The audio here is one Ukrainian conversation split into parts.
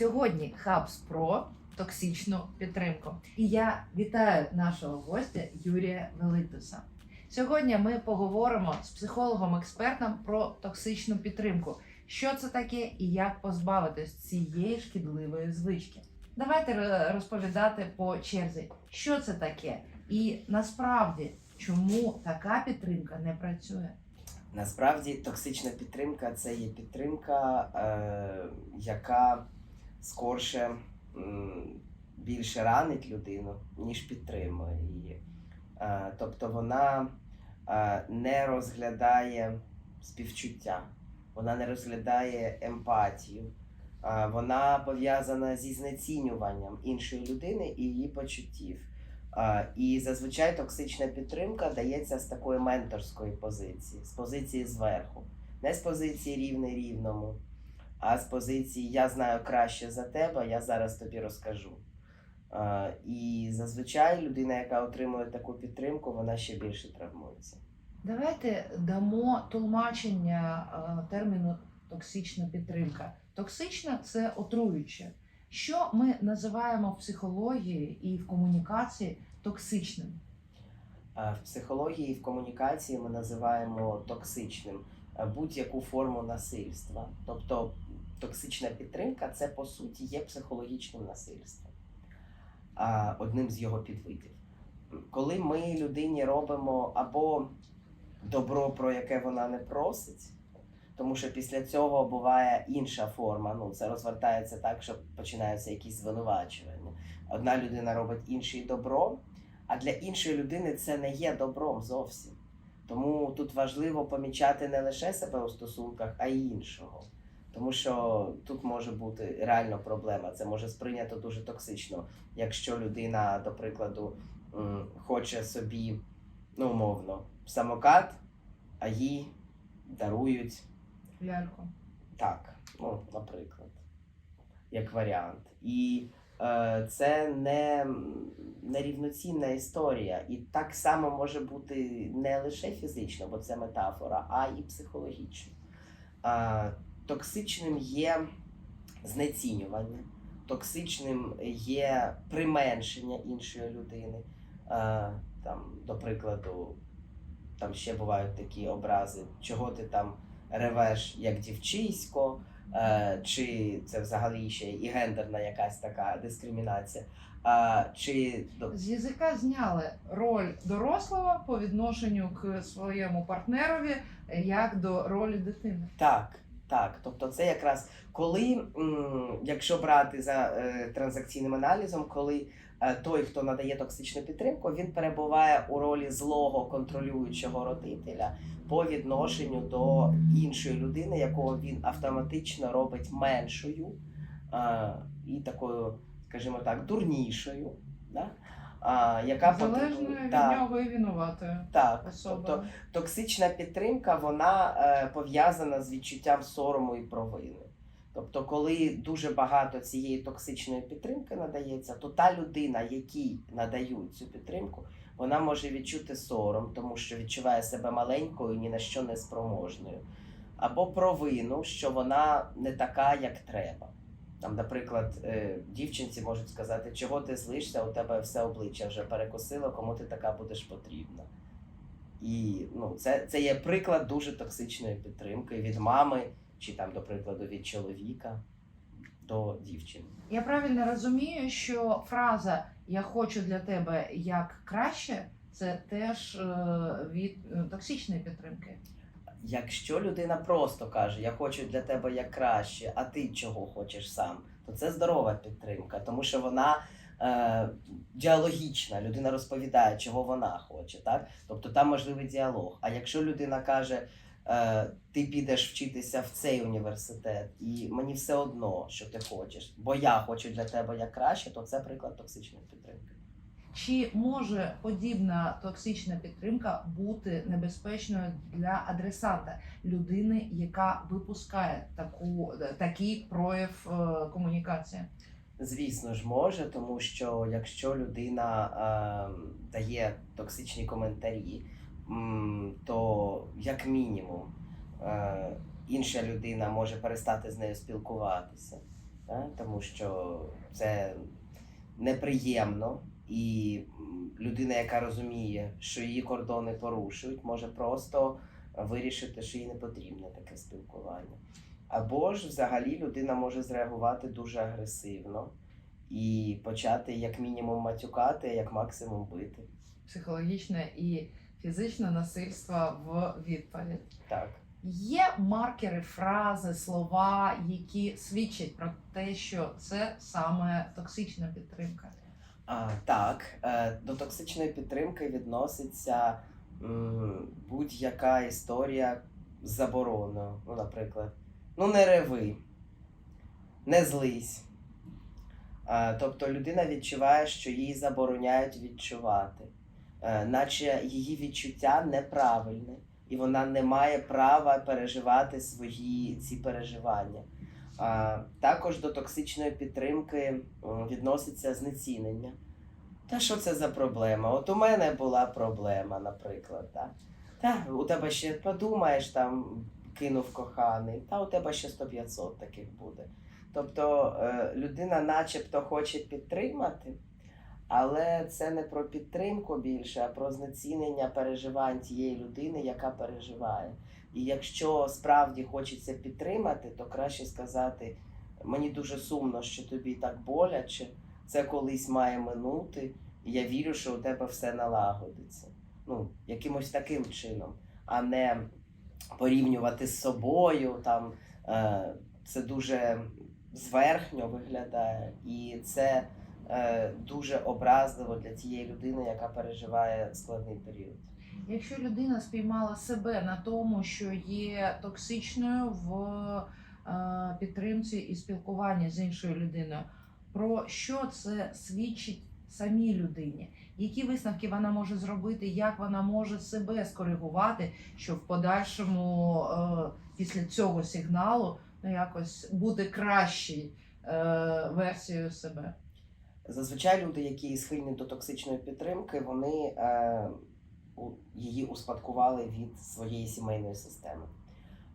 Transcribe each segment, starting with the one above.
Сьогодні Hubs Pro токсичну підтримку. І я вітаю нашого гостя Юрія Велитуса. Сьогодні ми поговоримо з психологом-експертом про токсичну підтримку. Що це таке і як позбавитись цієї шкідливої звички. Давайте розповідати по черзі, що це таке, і насправді чому така підтримка не працює. Насправді токсична підтримка це є підтримка, е, яка скорше більше ранить людину, ніж підтримує її. Е, тобто вона е, не розглядає співчуття, вона не розглядає емпатію, е, вона пов'язана зі знецінюванням іншої людини і її почуттів. І зазвичай токсична підтримка дається з такої менторської позиції, з позиції зверху, не з позиції рівний рівному, а з позиції я знаю краще за тебе, я зараз тобі розкажу. І зазвичай людина, яка отримує таку підтримку, вона ще більше травмується. Давайте дамо тлумачення терміну токсична підтримка. Токсична це отруюче. Що ми називаємо в психології і в комунікації токсичним? В психології і в комунікації ми називаємо токсичним будь-яку форму насильства. Тобто токсична підтримка це по суті є психологічним насильством, одним з його підвидів. Коли ми людині робимо або добро, про яке вона не просить, тому що після цього буває інша форма. Ну, це розвертається так, що починаються якісь звинувачування. Одна людина робить іншій добро, а для іншої людини це не є добром зовсім. Тому тут важливо помічати не лише себе у стосунках, а й іншого. Тому що тут може бути реально проблема. Це може сприйнято дуже токсично, якщо людина, до прикладу, хоче собі, ну, умовно, самокат, а їй дарують Ляльку. так, ну, наприклад, як варіант. І е, це не, не рівноцінна історія. І так само може бути не лише фізично, бо це метафора, а і психологічно. Е, токсичним є знецінювання, токсичним є применшення іншої людини. Е, там, до прикладу, там ще бувають такі образи, чого ти там ревеш як дівчисько, е, чи це взагалі ще і гендерна якась така дискримінація. А, чи З язика зняли роль дорослого по відношенню к своєму партнерові як до ролі дитини. так, так. Тобто це якраз коли, якщо брати за е, транзакційним аналізом, коли е, той, хто надає токсичну підтримку, він перебуває у ролі злого контролюючого родителя по відношенню до іншої людини, якого він автоматично робить меншою і такою, скажімо так, дурнішою. Да? А, яка Залежно від Так, нього і винуватою Так, особою. тобто токсична підтримка вона е, пов'язана з відчуттям сорому і провини. Тобто, коли дуже багато цієї токсичної підтримки надається, то та людина, якій надають цю підтримку, вона може відчути сором, тому що відчуває себе маленькою, ні на що не спроможною, або провину, що вона не така, як треба. Там, наприклад, е, дівчинці можуть сказати, чого ти злишся, у тебе все обличчя вже перекосило, кому ти така будеш потрібна. І ну, це, це є приклад дуже токсичної підтримки від мами, чи там, до прикладу, від чоловіка до дівчини. Я правильно розумію, що фраза Я хочу для тебе як краще це теж е, від е, токсичної підтримки. Якщо людина просто каже, я хочу для тебе як краще, а ти чого хочеш сам, то це здорова підтримка, тому що вона е, діалогічна, людина розповідає, чого вона хоче. Так? Тобто там можливий діалог. А якщо людина каже, е, ти підеш вчитися в цей університет, і мені все одно, що ти хочеш, бо я хочу для тебе як краще, то це приклад токсичної підтримки. Чи може подібна токсична підтримка бути небезпечною для адресата людини, яка випускає таку такий прояв е, комунікації? Звісно ж, може, тому що якщо людина е, дає токсичні коментарі, то як мінімум е, інша людина може перестати з нею спілкуватися. да? тому що це неприємно, і людина, яка розуміє, що її кордони порушують, може просто вирішити, що їй не потрібне таке спілкування. Або ж взагалі людина може зреагувати дуже агресивно і почати як мінімум матюкати, як максимум бити. Психологічне і фізичне насильство в відповідь. Так. Є маркери, фрази, слова, які свідчать про те, що це саме токсична підтримка. А, так, е, до токсичної підтримки відноситься будь-яка історія з забороною. Ну, наприклад, ну не реви, не злись. Е, тобто людина відчуває, що їй забороняють відчувати, е, наче її відчуття неправильне, і вона не має права переживати свої ці переживання. Також до токсичної підтримки відноситься знецінення. Та що це за проблема? От у мене була проблема, наприклад. Та, та у тебе ще подумаєш, там кинув коханий, та у тебе ще 100-500 таких буде. Тобто е, людина начебто хоче підтримати, але це не про підтримку більше, а про знецінення переживань тієї людини, яка переживає. І якщо справді хочеться підтримати, то краще сказати: мені дуже сумно, що тобі так боляче, це колись має минути, і я вірю, що у тебе все налагодиться. Ну, якимось таким чином, а не порівнювати з собою. Там, е, це дуже зверхньо виглядає, і це дуже образливо для тієї людини, яка переживає складний період. Якщо людина спіймала себе на тому, що є токсичною в е, підтримці і спілкуванні з іншою людиною, про що це свідчить самій людині? Які висновки вона може зробити, як вона може себе скоригувати, щоб в подальшому е, після цього сигналу ну, якось бути кращій е, версією себе? Зазвичай люди, які схильні до токсичної підтримки, вони е, її успадкували від своєї сімейної системи.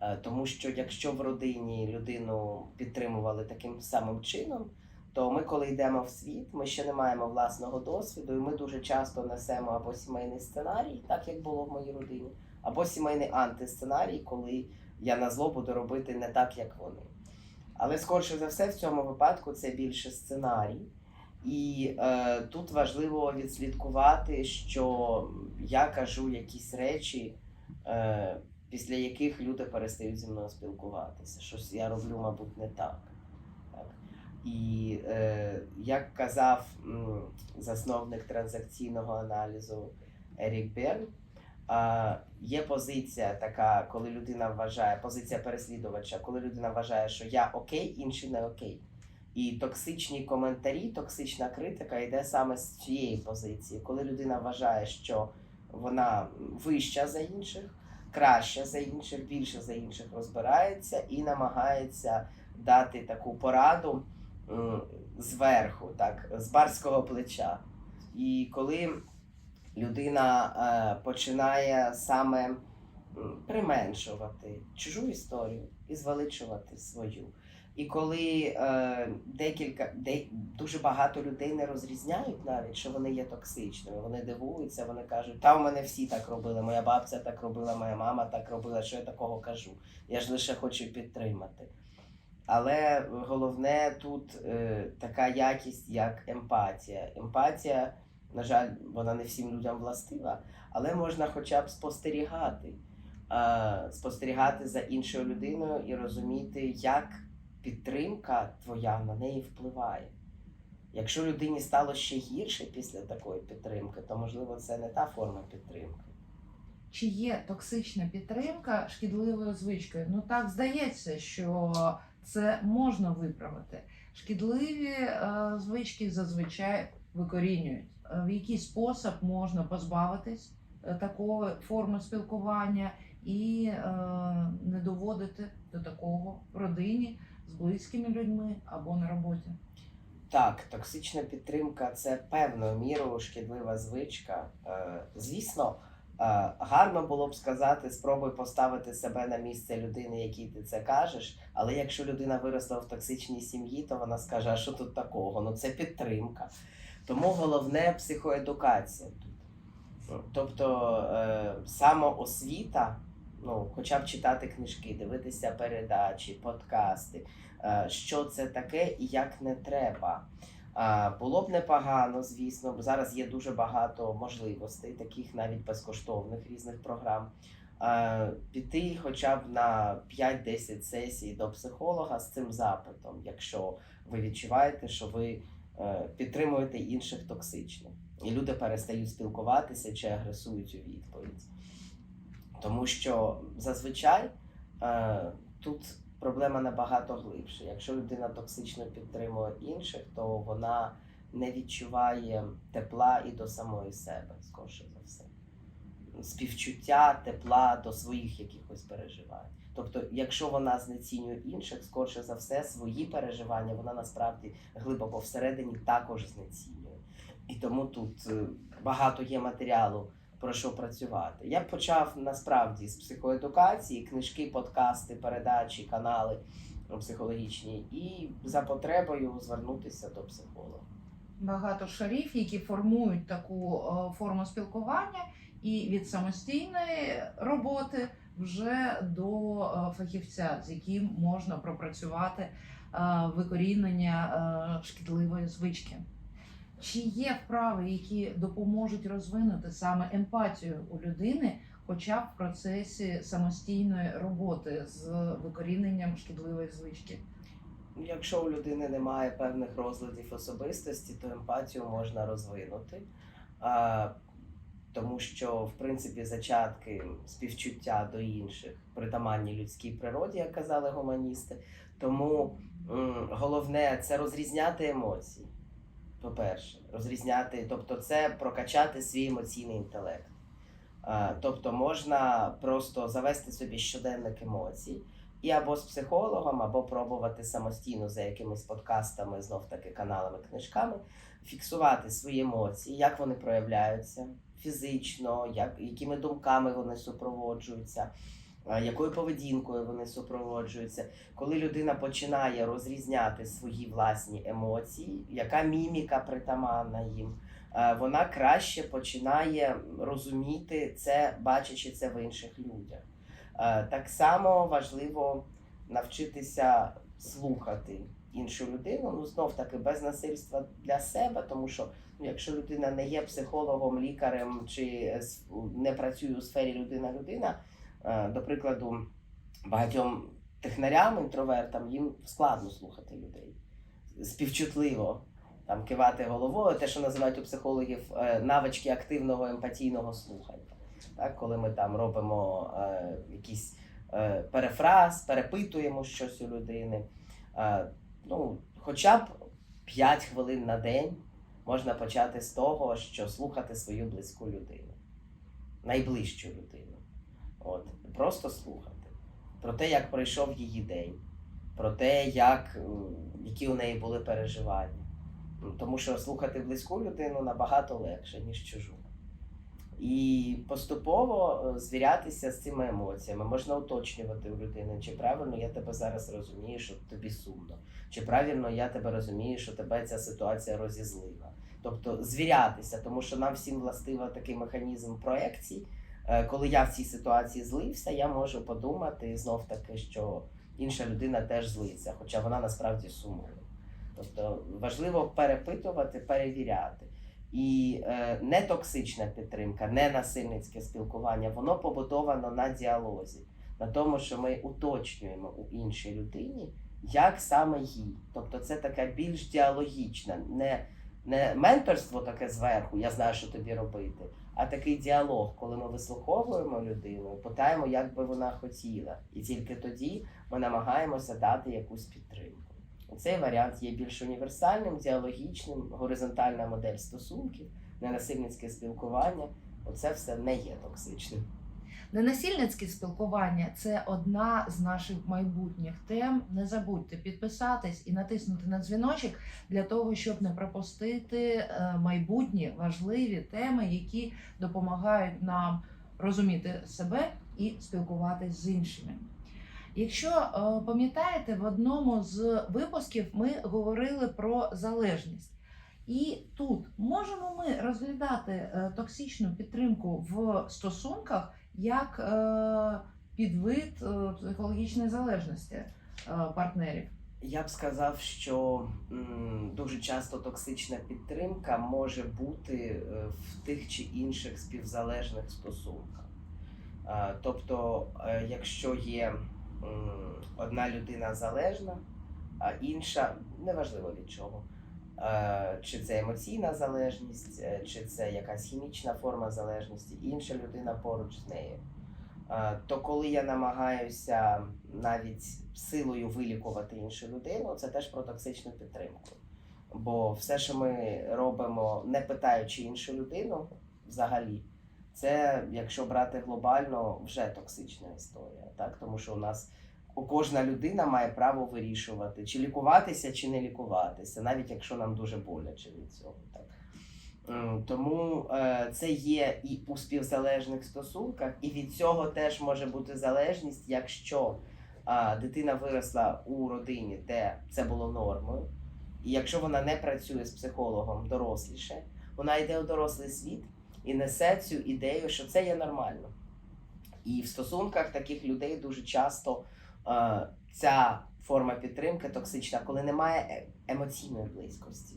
Е, тому що якщо в родині людину підтримували таким самим чином, то ми, коли йдемо в світ, ми ще не маємо власного досвіду, і ми дуже часто несемо або сімейний сценарій, так як було в моїй родині, або сімейний антисценарій, коли я на зло буду робити не так, як вони. Але скорше за все, в цьому випадку це більше сценарій. І е, тут важливо відслідкувати, що я кажу якісь речі, е, після яких люди перестають зі мною спілкуватися. Щось я роблю, мабуть, не так. так. І е, як казав м, засновник транзакційного аналізу Ерік Берн, а, є позиція така, коли людина вважає, позиція переслідувача, коли людина вважає, що я окей, інші не окей. І токсичні коментарі, токсична критика йде саме з цієї позиції, коли людина вважає, що вона вища за інших, краща за інших, більше за інших розбирається і намагається дати таку пораду зверху, так, з барського плеча. І коли людина е, починає саме применшувати чужу історію і звеличувати свою. І коли е, декілька де, дуже багато людей не розрізняють навіть, що вони є токсичними, вони дивуються, вони кажуть, та в мене всі так робили, моя бабця так робила, моя мама так робила, що я такого кажу. Я ж лише хочу підтримати. Але головне тут е, така якість, як емпатія. Емпатія, на жаль, вона не всім людям властива, але можна хоча б спостерігати, е, спостерігати за іншою людиною і розуміти, як підтримка твоя на неї впливає. Якщо людині стало ще гірше після такої підтримки, то можливо це не та форма підтримки. Чи є токсична підтримка шкідливою звичкою? Ну так здається, що це можна виправити. Шкідливі е, звички зазвичай викорінюють. Е, В який спосіб можна позбавитись е, такої форми спілкування і е, не доводити до такого в родині з близькими людьми або на роботі? Так, токсична підтримка це певною мірою шкідлива звичка. Е, Звісно, Е, Гарно було б сказати, спробуй поставити себе на місце людини, якій ти це кажеш. Але якщо людина виросла в токсичній сім'ї, то вона скаже, а що тут такого? Ну це підтримка. Тому головне психоедукація Тобто е, самоосвіта, ну, хоча б читати книжки, дивитися передачі, подкасти, е, що це таке і як не треба. Було б непогано, звісно, бо зараз є дуже багато можливостей, таких навіть безкоштовних різних програм. Піти хоча б на 5-10 сесій до психолога з цим запитом, якщо ви відчуваєте, що ви е, підтримуєте інших токсично, і люди перестають спілкуватися чи агресують у відповідь. Тому що зазвичай е, тут проблема набагато глибше. Якщо людина токсично підтримує інших, то вона не відчуває тепла і до самої себе, скорше за все. Співчуття, тепла до своїх якихось переживань. Тобто, якщо вона знецінює інших, скорше за все, свої переживання вона насправді глибоко всередині також знецінює. І тому тут е, багато є матеріалу про що працювати. Я почав насправді з психоедукації, книжки, подкасти, передачі, канали психологічні, і за потребою звернутися до психолога. Багато шарів, які формують таку е, форму спілкування, і від самостійної роботи вже до е, фахівця, з яким можна пропрацювати е, викорінення шкідливої звички. Чи є вправи, які допоможуть розвинути саме емпатію у людини, хоча б в процесі самостійної роботи з викоріненням шкідливої звички? Якщо у людини немає певних розладів особистості, то емпатію можна розвинути. Тому що, в принципі, зачатки співчуття до інших притаманні людській природі, як казали гуманісти. Тому головне це розрізняти емоції. По-перше, розрізняти, тобто це прокачати свій емоційний інтелект. Тобто можна просто завести собі щоденник емоцій і або з психологом, або пробувати самостійно за якимись подкастами, знов таки каналами, книжками, фіксувати свої емоції, як вони проявляються фізично, як, якими думками вони супроводжуються, якою поведінкою вони супроводжуються. Коли людина починає розрізняти свої власні емоції, яка міміка притаманна їм, е, вона краще починає розуміти це, бачачи це в інших людях. Е, Так само важливо навчитися слухати іншу людину, ну знов таки без насильства для себе, тому що ну, якщо людина не є психологом, лікарем чи е, не працює у сфері людина-людина, е, до прикладу, багатьом технарям, інтровертам, їм складно слухати людей співчутливо. Там кивати головою, те, що називають у психологів е, навички активного емпатійного слухання. Так, коли ми там робимо е, якийсь е, перефраз, перепитуємо щось у людини. Е, ну, хоча б 5 хвилин на день можна почати з того, що слухати свою близьку людину, найближчу людину. От, просто слухати про те, як пройшов її день, про те, як, які у неї були переживання. Тому що слухати близьку людину набагато легше, ніж чужу. І поступово е, звірятися з цими емоціями. Можна уточнювати у людини, чи правильно я тебе зараз розумію, що тобі сумно, чи правильно я тебе розумію, що тебе ця ситуація розізлила. Тобто звірятися, тому що нам всім властиво такий механізм проекцій. Е, Коли я в цій ситуації злився, я можу подумати знов таки, що інша людина теж злиться, хоча вона насправді сумує. Тобто важливо перепитувати, перевіряти. І е, нетоксична підтримка, ненасильницьке спілкування, воно побудовано на діалозі, на тому, що ми уточнюємо у іншій людині, як саме їй. Тобто це така більш діалогічна, не, не менторство таке зверху, я знаю, що тобі робити, а такий діалог, коли ми вислуховуємо людину, питаємо, як би вона хотіла. І тільки тоді ми намагаємося дати якусь підтримку. Цей варіант є більш універсальним, діалогічним, горизонтальна модель стосунків, ненасильницьке спілкування. Оце все не є токсичним. Ненасильницьке спілкування це одна з наших майбутніх тем. Не забудьте підписатись і натиснути на дзвіночок для того, щоб не пропустити е, майбутні важливі теми, які допомагають нам розуміти себе і спілкуватись з іншими. Якщо е, пам'ятаєте, в одному з випусків ми говорили про залежність. І тут можемо ми розглядати е, токсичну підтримку в стосунках як е, підвид е, психологічної залежності е, партнерів. Я б сказав, що дуже часто токсична підтримка може бути в тих чи інших співзалежних стосунках. Тобто, якщо є одна людина залежна, а інша неважливо від чого. Е, Чи це емоційна залежність, е, чи це якась хімічна форма залежності, інша людина поруч з нею. Е, То коли я намагаюся навіть силою вилікувати іншу людину, це теж про токсичну підтримку. Бо все, що ми робимо, не питаючи іншу людину взагалі, це, якщо брати глобально, вже токсична історія. Так? Тому що у нас кожна людина має право вирішувати, чи лікуватися, чи не лікуватися, навіть якщо нам дуже боляче від цього. Так? Тому е, це є і у співзалежних стосунках, і від цього теж може бути залежність, якщо дитина виросла у родині, де це було нормою, і якщо вона не працює з психологом доросліше, вона йде у дорослий світ і несе цю ідею, що це є нормально. І в стосунках таких людей дуже часто ця форма підтримки токсична, коли немає е- емоційної близькості.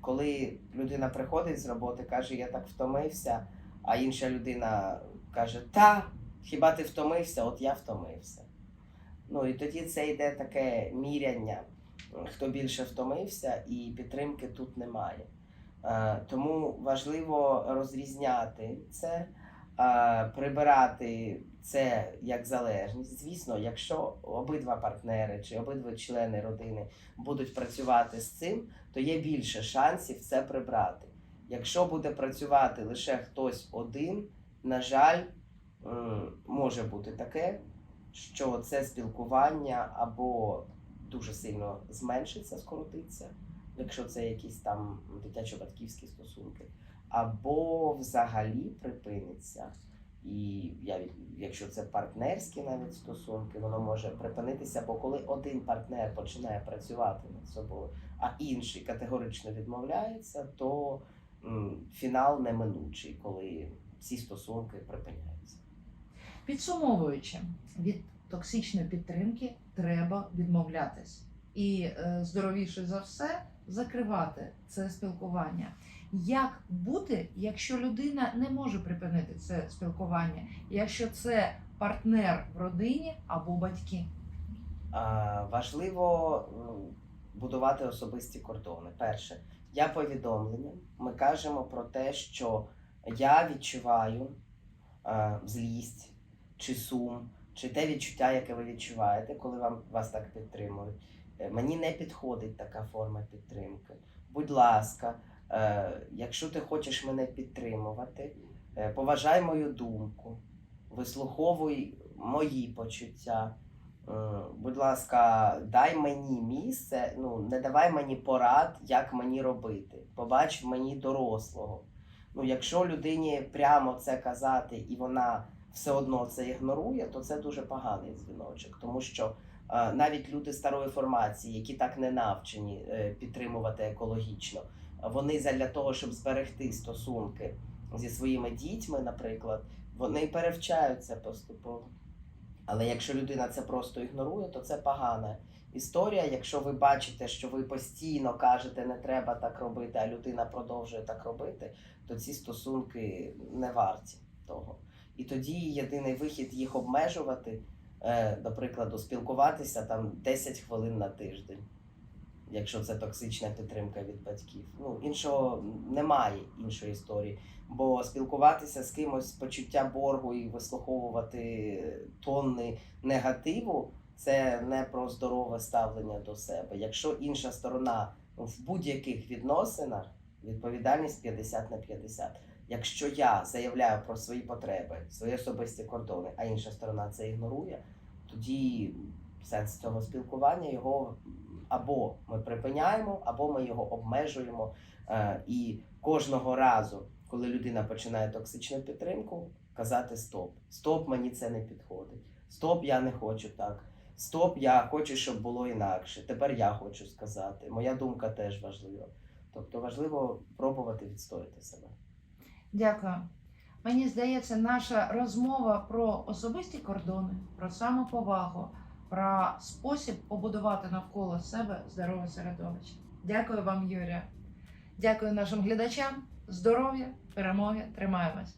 Коли людина приходить з роботи, каже, я так втомився, а інша людина каже, та, хіба ти втомився? От я втомився. Ну і тоді це йде таке міряння, хто більше втомився, і підтримки тут немає. Е, Тому важливо розрізняти це, е, прибирати це як залежність. Звісно, якщо обидва партнери чи обидва члени родини будуть працювати з цим, то є більше шансів це прибрати. Якщо буде працювати лише хтось один, на жаль, може бути таке, що це спілкування або дуже сильно зменшиться, скоротиться, якщо це якісь там дитячо-батьківські стосунки, або взагалі припиниться. І я, якщо це партнерські навіть стосунки, воно може припинитися, бо коли один партнер починає працювати над собою, а інший категорично відмовляється, то м, фінал неминучий, коли ці стосунки припиняються. Підсумовуючи, від токсичної підтримки треба відмовлятись. І е, здоровіше за все закривати це спілкування. Як бути, якщо людина не може припинити це спілкування, якщо це партнер в родині або батьки? А, важливо будувати особисті кордони. Перше, я повідомлення. Ми кажемо про те, що я відчуваю а, злість чи сум, чи те відчуття, яке ви відчуваєте, коли вам вас так підтримують. Е, Мені не підходить така форма підтримки. Будь ласка, е, якщо ти хочеш мене підтримувати, е, поважай мою думку, вислуховуй мої почуття. Е, Будь ласка, дай мені місце, ну не давай мені порад, як мені робити. Побач мені дорослого. Ну, якщо людині прямо це казати, і вона все одно це ігнорує, то це дуже поганий дзвіночок, тому що е, навіть люди старої формації, які так не навчені е, підтримувати екологічно, вони задля того, щоб зберегти стосунки зі своїми дітьми, наприклад, вони перевчаються поступово. Але якщо людина це просто ігнорує, то це погана історія. Якщо ви бачите, що ви постійно кажете, не треба так робити, а людина продовжує так робити, то ці стосунки не варті того. І тоді єдиний вихід їх обмежувати, е, до прикладу, спілкуватися там 10 хвилин на тиждень, якщо це токсична підтримка від батьків. Ну, іншого немає іншої історії. Бо спілкуватися з кимось почуття боргу і вислуховувати тонни негативу це не про здорове ставлення до себе. Якщо інша сторона в будь-яких відносинах відповідальність 50 на 50. Якщо я заявляю про свої потреби, свої особисті кордони, а інша сторона це ігнорує, тоді сенс цього спілкування його або ми припиняємо, або ми його обмежуємо. Е, І кожного разу, коли людина починає токсичну підтримку, казати стоп. Стоп, мені це не підходить. Стоп, я не хочу так. Стоп, я хочу, щоб було інакше. Тепер я хочу сказати. Моя думка теж важлива. Тобто важливо пробувати відстояти себе. Дякую. Мені здається, наша розмова про особисті кордони, про самоповагу, про спосіб побудувати навколо себе здорове середовище. Дякую вам, Юрія. Дякую нашим глядачам. Здоров'я, перемоги, тримаємось.